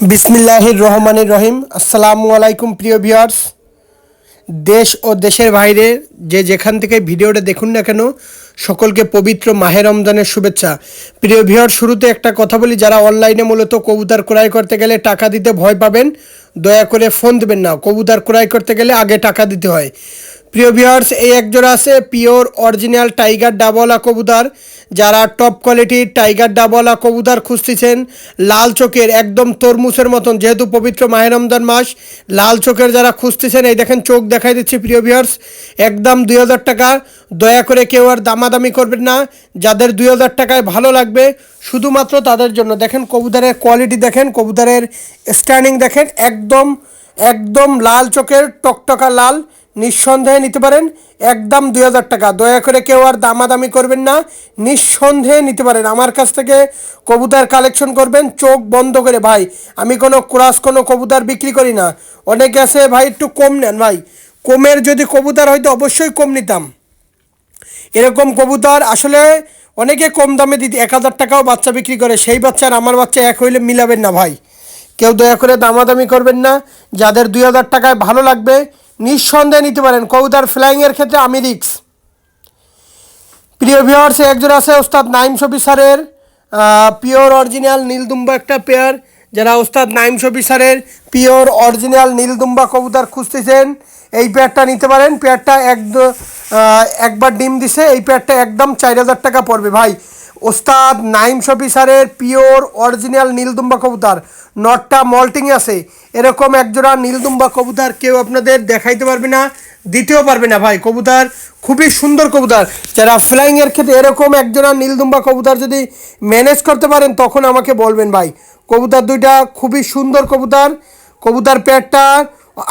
বিসমিল্লাহির রহমানির রহিম। আসসালামু আলাইকুম, প্রিয় ভিউয়ার্স। দেশ ও দেশের বাইরে যে যেখান থেকে ভিডিওটা দেখুন না কেন, সকলকে পবিত্র মাহে রমজানের শুভেচ্ছা। প্রিয় ভিউয়ার শুরুতে একটা কথা বলি, যারা অনলাইনে মূলত কবুতর ক্রয় করতে গেলে টাকা দিতে ভয় পাবেন, দয়া করে ফোন দেবেন না। কবুতর ক্রয় করতে গেলে আগে টাকা দিতে হয়। প্রিয় ভিউয়ার্স, এই একজোড়া আছে পিওর অরিজিনাল টাইগার ডাবলা কবুতর। যারা টপ কোয়ালিটির টাইগার ডাবলা কবুতর খুঁজতেছেন, লাল চোখের, একদম তরমুজের মতন, যেহেতু পবিত্র মাহে রমজান মাস, লাল চোখের যারা খুঁজতেছেন, এই দেখেন চোখ দেখাই দিচ্ছে প্রিয় ভিউয়ার্স, একদম দুই হাজার টাকা। দয়া করে কেউ আর দামাদামি করবেন না, যাদের দুই হাজার টাকায় ভালো লাগবে, শুধুমাত্র তাদের জন্য। দেখেন কবুতরের কোয়ালিটি দেখেন, কবুতরের স্ট্যান্ডিং দেখেন, একদম একদম লাল চোখের, টকটকা লাল নিঃসন্দেহে নিতে পারেন। একদম দুই হাজার টাকা। দয়া করে কেউ আর দামাদামি করবেন না। নিঃসন্দেহে নিতে পারেন। আমার কাছ থেকে কবুতর কালেকশন করবেন। চোখ বন্ধ করে। ভাই, আমি কোনো ক্রাস, কোনো কবুতর বিক্রি করি না। অনেকে আছে, ভাই, একটু কম নেন ভাই। কমের যদি কবুতর হয়তো অবশ্যই কম নিতাম। এরকম কবুতর আসলে অনেকে কম দামে দিতে এক হাজার টাকাও বাচ্চা বিক্রি করে। সেই বাচ্চা আর আমার বাচ্চা এক হইলে মিলাবেন না ভাই। কেউ দয়া করে দামাদামি করবেন না। যাদের দুই হাজার টাকায় ভালো লাগবে নিঃসন্দেহে নিতে পারেন। কবুতর ফ্লাইংয়ের ক্ষেত্রে আমি রিক্স। প্রিয় ভিওয়ার্স একজন আছে ওস্তাদ নাইম শফি স্যারের পিওর অরিজিনাল নীলদুম্বা একটা পেয়ার। যারা ওস্তাদ নাইম শফি স্যারের পিওর অরিজিনাল নীলদুম্বা কবুতর খুঁজতেছেন, এই পেয়ারটা নিতে পারেন। পেয়ারটা এক একবার ডিম দিছে, এই পেয়ারটা একদম চার হাজার টাকা পড়বে। ভাই ওস্তাদ নাইম শফি পিওর অরিজিনাল নীলদুম্বা কবুতর। নটটা মল্টিং আছে। এরকম একজোড়া নীলদুম্বা কবুতর কেউ আপনাদের দেখাইতে পারবে না, দিতেও পারবে না ভাই। কবুতর খুবই সুন্দর কবুতর। যারা ফ্লাইংয়ের ক্ষেত্রে এরকম একজোড়া নীলদুম্বা কবুতর যদি ম্যানেজ করতে পারেন, তখন আমাকে বলবেন ভাই। কবুতর দুইটা খুবই সুন্দর কবুতর। কবুতর পেয়ারটা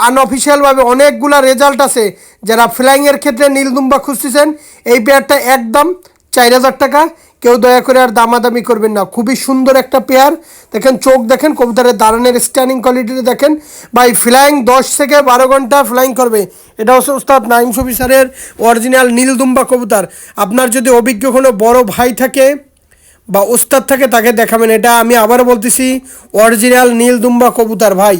আনঅফিসিয়ালভাবে অনেকগুলা রেজাল্ট আছে। যারা ফ্লাইংয়ের ক্ষেত্রে নীলদুম্বা খুঁজতেছেন, এই পেয়ারটা একদম চার হাজার টাকা। কেউ দয়া করে আর দামাদামি করবেন না। খুবই সুন্দর একটা পেয়ার দেখেন চোখ দেখেন, কবুতরের দাঁড়ানের স্ট্যান্ডিং কোয়ালিটিতে দেখেন। ভাই ফ্লাইং দশ থেকে বারো ঘণ্টা ফ্লাইং করবে। এটা হচ্ছে উস্তাদ নাইম শফি স্যারের অরিজিনাল নীলদুম্বা কবুতর। আপনার যদি অভিজ্ঞ কোনো বড় ভাই থাকে বা উস্তাদ থাকে, তাকে দেখাবেন। এটা আমি আবারও বলতেছি অরিজিনাল নীলদুম্বা কবুতর ভাই।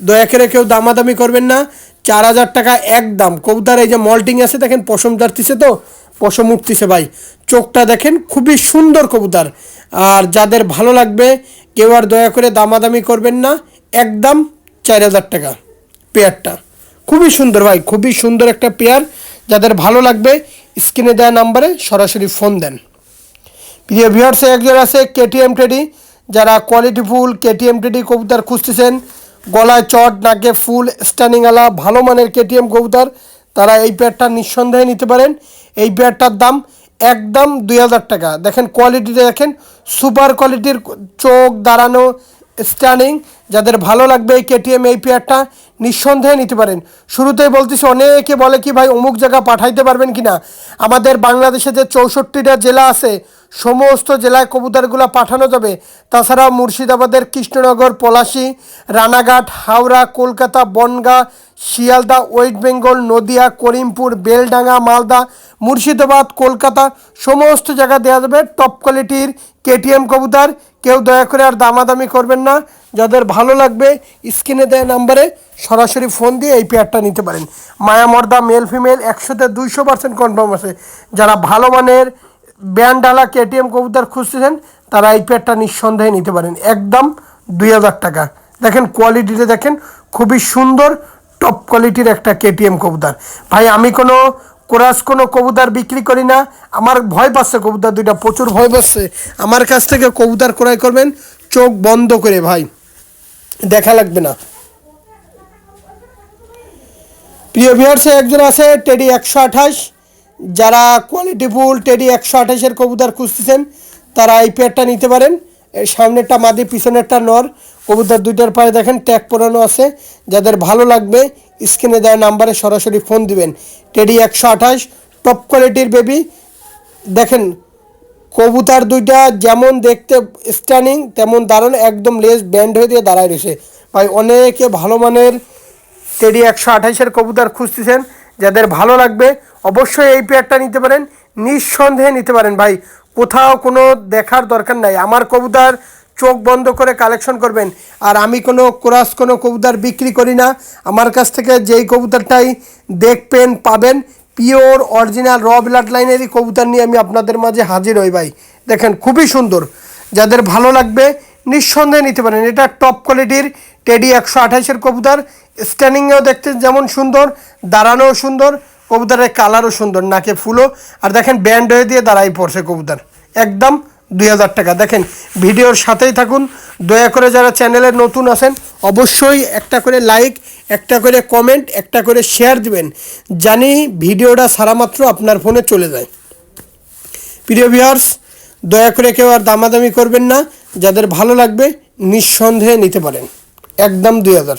দয়া করে কেউ দামাদামি করবেন না। চার হাজার টাকা একদম কবুতার, এই যে মল্টিং আছে, দেখেন পশম দাঁড়তিছে তো, পশম উঠতেছে ভাই। চোখটা দেখেন, খুবই সুন্দর কবুতার। আর যাদের ভালো লাগবে, কেউ আর দয়া করে দামাদামি করবেন না একদম চার হাজার টাকা পেয়ারটা। খুবই সুন্দর ভাই, খুবই সুন্দর একটা পেয়ার। যাদের ভালো লাগবে, স্ক্রিনে দেওয়া নাম্বারে সরাসরি ফোন দেন। প্রিয় ভিউয়ার্সে একজন আছে কেটিএম টেডি যারা কোয়ালিটি ফুল কেটিএম টেডি কবুতর খুঁজতেছেন গলায় চট, নাকে ফুল স্ট্যানিংওয়ালা ভালো মানের কেটিএম কবুতর, তারা এই প্যাডটা নিঃসন্দেহে নিতে পারেন। এই প্যাডটার দাম একদম দুই হাজার টাকা। দেখেন কোয়ালিটিটা দেখেন সুপার কোয়ালিটির চোখ, দাঁড়ানো স্ট্যান্ডিং যাদের ভালো লাগবে এই কেটিএম এই পেয়ারটা নিঃসন্দেহে নিতে পারেন। শুরুতেই বলতেছি, অনেকে বলে কি ভাই, অমুক জায়গা পাঠাইতে পারবেন কি না আমাদের বাংলাদেশে যে চৌষট্টিটা জেলা আছে, সমস্ত জেলায় কবুতরগুলো পাঠানো যাবে। তাছাড়া মুর্শিদাবাদের কৃষ্ণনগর, পলাশি, রানাঘাট, হাওড়া, কলকাতা, বনগাঁ, শিয়ালদা, ওয়েস্ট বেঙ্গল, নদিয়া, করিমপুর, বেলডাঙ্গা, মালদা, মুর্শিদাবাদ, কলকাতা, সমস্ত জায়গা দেওয়া যাবে। টপ কোয়ালিটির কেটিএম কবুতর। কেউ দয়া করে আর দামাদামি করবেন না। যাদের ভালো লাগবে, স্ক্রিনে দেয় নাম্বারে সরাসরি ফোন দিয়ে এই পেয়ারটা নিতে পারেন। মায়ামর্দা মেল ফিমেল একশোতে দুইশো পার্সেন্ট কনফার্ম আছে। যারা ভালো মানের ব্যান্ডালা কেটিএম, কবুতর খুঁজতেছেন, তারা এই পেয়ারটা নিঃসন্দেহে নিতে পারেন। একদম দুই হাজার টাকা। দেখেন কোয়ালিটিটা দেখেন, খুবই সুন্দর টপ কোয়ালিটির একটা কেটিএম কবুতর। ভাই, আমি কোনো কোরাস কোনো কবুতর বিক্রি করি না। আমার ভয় পাচ্ছে কবুতর দুইটা, প্রচুর ভয় পাচ্ছে। আমার কাছ থেকে কবুতর ক্রয় করবেন, চোখ বন্ধ করে ভাই। দেখা লাগবে না। প্রিয় ভিউয়ার্সে একজন আছে টেডি একশো আঠাশ। যারা কোয়ালিটি ফুল টেডি একশো আঠাশের কবুতর খুঁজতেছেন, তারা এই পেয়ারটা নিতে পারেন। সামনেরটা মাদি, পিছনেরটা নর। কবুতর দুইটার পায়ে দেখেন ট্যাগ পরানো আছে। যাদের ভালো লাগবে স্ক্রিনে দেওয়া নাম্বারে সরাসরি ফোন দিবেন। টেডি একশো আঠাশ টপ কোয়ালিটির বেবি দেখেন কবুতর দুইটা যেমন দেখতে স্ট্যান্ডিং তেমন দাঁড়ানো একদম লেস ব্যান্ড হয়ে দিয়ে দাঁড়ায় রয়েছে। ভাই, অনেকে ভালো মানের টেডি একশো আঠাশের কবুতার খুঁজতেছেন। যাদের ভালো লাগবে, অবশ্যই এই পেয়ারটা নিতে পারেন। নিঃসন্দেহে নিতে পারেন, ভাই। কোথাও কোনো দেখার দরকার নাই। আমার কবুতার চোখ বন্ধ করে কালেকশন করবেন। আর আমি কোনো ক্রাস কোনো কবুতার বিক্রি করি না। আমার কাছ থেকে যেই কবুতারটাই দেখবেন, পাবেন পিওর, অরিজিনাল র ব্লাড লাইনেরই কবুতর নিয়ে আমি আপনাদের মাঝে হাজির হই ভাই। দেখেন, খুবই সুন্দর। যাদের ভালো লাগবে, নিঃসন্দেহে নিতে পারেন। এটা টপ কোয়ালিটির টেডি একশো আঠাইশের কবুতর। স্ট্যানিংয়েও দেখতে যেমন সুন্দর, দাঁড়ানোও সুন্দর, কবুতরের কালারও সুন্দর, নাকে ফুলও। আর দেখেন ব্যান্ড হয়ে দিয়ে দাঁড়াই পড়ছে কবুতর। একদম দুই হাজার টাকা। দেখেন, ভিডিওর সাথেই থাকুন। দয়া করে যারা চ্যানেলে নতুন আছেন, অবশ্যই একটা করে লাইক একটা করে কমেন্ট একটা করে শেয়ার দিবেন। জানি ভিডিওটা সারা মাত্র আপনার ফোনে চলে যায়। প্রিয় ভিউয়ার্স দয়া করে কেউ আর দামাদামি করবেন না। যাদের ভালো লাগবে, নিঃসন্দেহে নিতে পারেন। একদম দুই হাজার।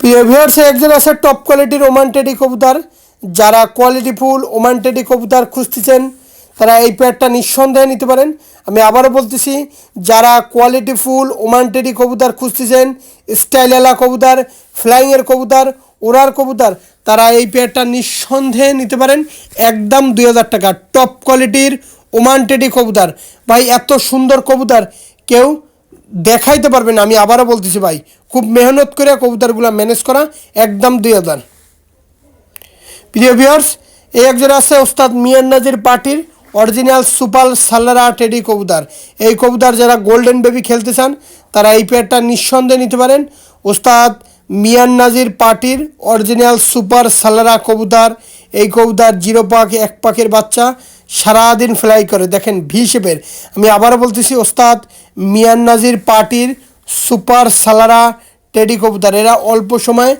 প্রিয় ভিউয়ার্সে একজন আছে টপ কোয়ালিটির ওমান টেডি কবুতর। যারা কোয়ালিটি ফুল ওমান টেডি কবুতর খুঁজতেছেন তারা এই পেয়ারটা নিঃসন্দেহে নিতে পারেন। আমি আবারও বলতেছি, যারা কোয়ালিটি ফুল, ওমান টেডি কবুতর খুঁজতেছেন, স্টাইলেলা কবুতর, ফ্লাইংয়ের কবুতর, ওরার কবুতর, তারা এই পেয়ারটা নিঃসন্দেহে নিতে পারেন। একদম দুই হাজার টাকা টপ কোয়ালিটির ওমান টেডি কবুতর। ভাই, এত সুন্দর কবুতর কেউ দেখাইতে পারবেন আমি আবারও বলতেছি ভাই। খুব মেহনত করে কবুতরগুলো ম্যানেজ করা, একদম দুই হাজার। প্রিয় ভিউয়ার্স এই একজন আছে ওস্তাদ মিয়ান নাজির পার্টির অরিজিনাল সুপার সালারা টেডি কবুতর। এই কবুতর যারা গোল্ডেন বেবি খেলতে চান, তারা এই পেয়ারটা নিঃসন্দেহে নিতে পারেন। ওস্তাদ মিয়ান নাজির পার্টির অরিজিনাল সুপার সালারা কবুতর। এই কবুতর জিরো পাক, এক পাকের বাচ্চা, সারাদিন ফ্লাই করে। দেখেন ভি শেপের আমি আবারও বলতেছি, ওস্তাদ মিয়ান নাজির পার্টির সুপার সালারা টেডি কবুতর। এরা অল্প সময়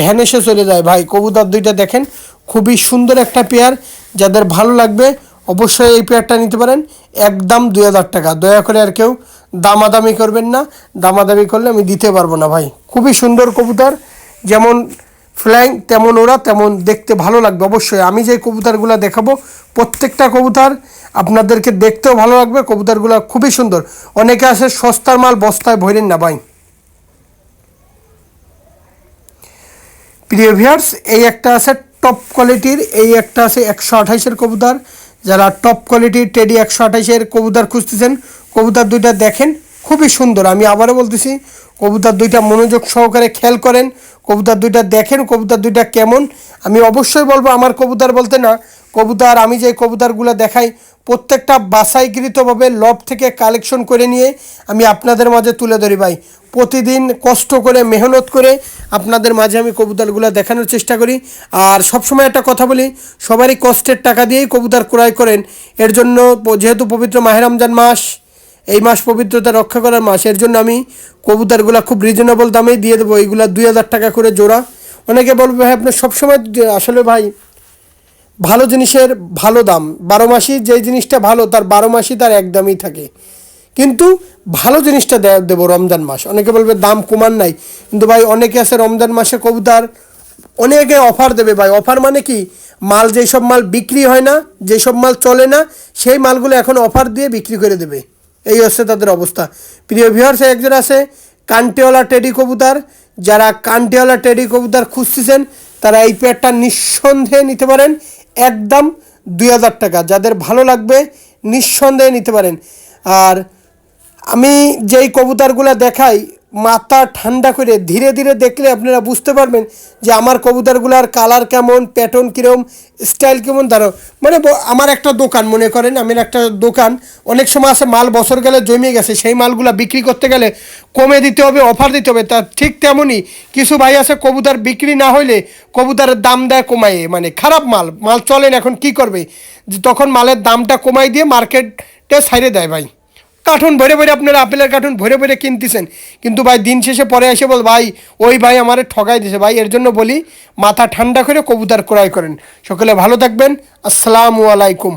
ভ্যানেসে চলে যায়। ভাই, কবুতর দুইটা দেখেন, খুবই সুন্দর একটা পেয়ার যাদের ভালো লাগবে অবশ্যই এই পেয়ারটা নিতে পারেন। একদম দুই হাজার টাকা। দয়া করে আর কেউ দামাদামি করবেন না। দামাদামি করলে আমি দিতে পারব না ভাই। খুবই সুন্দর কবুতর। যেমন ফ্ল্যাং তেমন ওরা তেমন দেখতে ভালো লাগবে অবশ্যই। আমি যে কবুতরগুলো দেখাবো, প্রত্যেকটা কবুতর আপনাদেরকে দেখতেও ভালো লাগবে। কবুতরগুলো খুবই সুন্দর। অনেকে আসে সস্তার মাল বস্তায় ভরেন না ভাই। প্রিয় ভিউয়ার্স এই একটা আছে টপ কোয়ালিটির এই একটা আছে একশো আঠাইশের কবুতর। যারা টপ কোয়ালিটির টেডি একশো আঠাশের কবুতর খুঁজতেছেন, কবুতর দুইটা দেখেন, খুবই সুন্দর। আমি আবারও বলতেছি, কবুতর দুইটা মনোযোগ সহকারে খেয়াল করেন কবুতর দুইটা দেখেন, কবুতার দুইটা কেমন? আমি অবশ্যই বলব, আমার কবুতর বলতে না, কবুতার আমি যে কবুতারগুলো দেখাই, প্রত্যেকটা বাসাইকৃতভাবে লব থেকে কালেকশন করে নিয়ে আমি আপনাদের মাঝে তুলে ধরি ভাই। প্রতিদিন কষ্ট করে, মেহনত করে আপনাদের মাঝে আমি কবুতারগুলো দেখানোর চেষ্টা করি। আর সবসময় একটা কথা বলি, সবারই কষ্টের টাকা দিয়েই কবুতর ক্রয় করেন। এর জন্য যেহেতু পবিত্র মাহের রমজান মাস এই মাস পবিত্রতা রক্ষা করার মাস, এর জন্য আমি কবুতরগুলো খুব রিজনেবল দামেই দিয়ে দেবো। এইগুলো দুই হাজার টাকা করে জোড়া। অনেকে বলবে, ভাই আপনি সবসময় যে- আসলে ভাই, ভালো জিনিসের ভালো দাম। বারো মাসই যেই জিনিসটা ভালো, তার বারো মাসই তার এক দামই থাকে। কিন্তু ভালো জিনিসটা দেবো রমজান মাস। অনেকে বলবে, দাম কমান নাই। কিন্তু ভাই, অনেকে আছে রমজান মাসে কবুতার, অনেকে অফার দেবে ভাই। অফার মানে কি? মাল যেসব মাল বিক্রি হয় না যেসব মাল চলে না, সেই মালগুলো এখন অফার দিয়ে বিক্রি করে দেবে। এই হচ্ছে তাদের অবস্থা। প্রিয় ভিউয়ার্স একজন আছে কান্টিওয়ালা টেডি কবুতার। যারা কান্টিওয়ালা টেডি কবুতার খুঁজতেছেন, তারা এই পেয়ারটা নিঃসন্দেহে নিতে পারেন। একদম দুই হাজার টাকা। যাদের ভালো লাগবে, নিঃসন্দেহে নিতে পারেন। আর আমি যেই কবুতারগুলো দেখাই মাথা ঠান্ডা করে ধীরে ধীরে দেখলে আপনারা বুঝতে পারবেন যে আমার কবুতরগুলোর কালার কেমন প্যাটার্ন কীরকম স্টাইল কেমন ধরো মানে আমার একটা দোকান, মনে করেন আমার একটা দোকান, অনেক সময় আছে মাল বছর গেলে জমে গেছে, সেই মালগুলো বিক্রি করতে গেলে কমে দিতে হবে অফার দিতে হবে, তা ঠিক তেমনই কিছু ভাই আছে কবুতর বিক্রি না হইলে কবুতরের দাম দেয় কমাইয়ে মানে খারাপ মাল মাল চলেন এখন কি করবে? তখন মালের দামটা কমাই দিয়ে মার্কেটে ছাইড়ে দেয় ভাই। কার্টুন ভরে ভরে আপনারা আপেলের কার্টুন ভরে ভরে কিনতেছেন। কিন্তু ভাই, দিন শেষে পরে এসে বল, ভাই, ওই ভাই আমার ঠগাই দিছে। ভাই, এর জন্য বলি, মাথা ঠান্ডা করে কবুতর ক্রয় করেন। সকলে ভালো থাকবেন। আসসালামু আলাইকুম।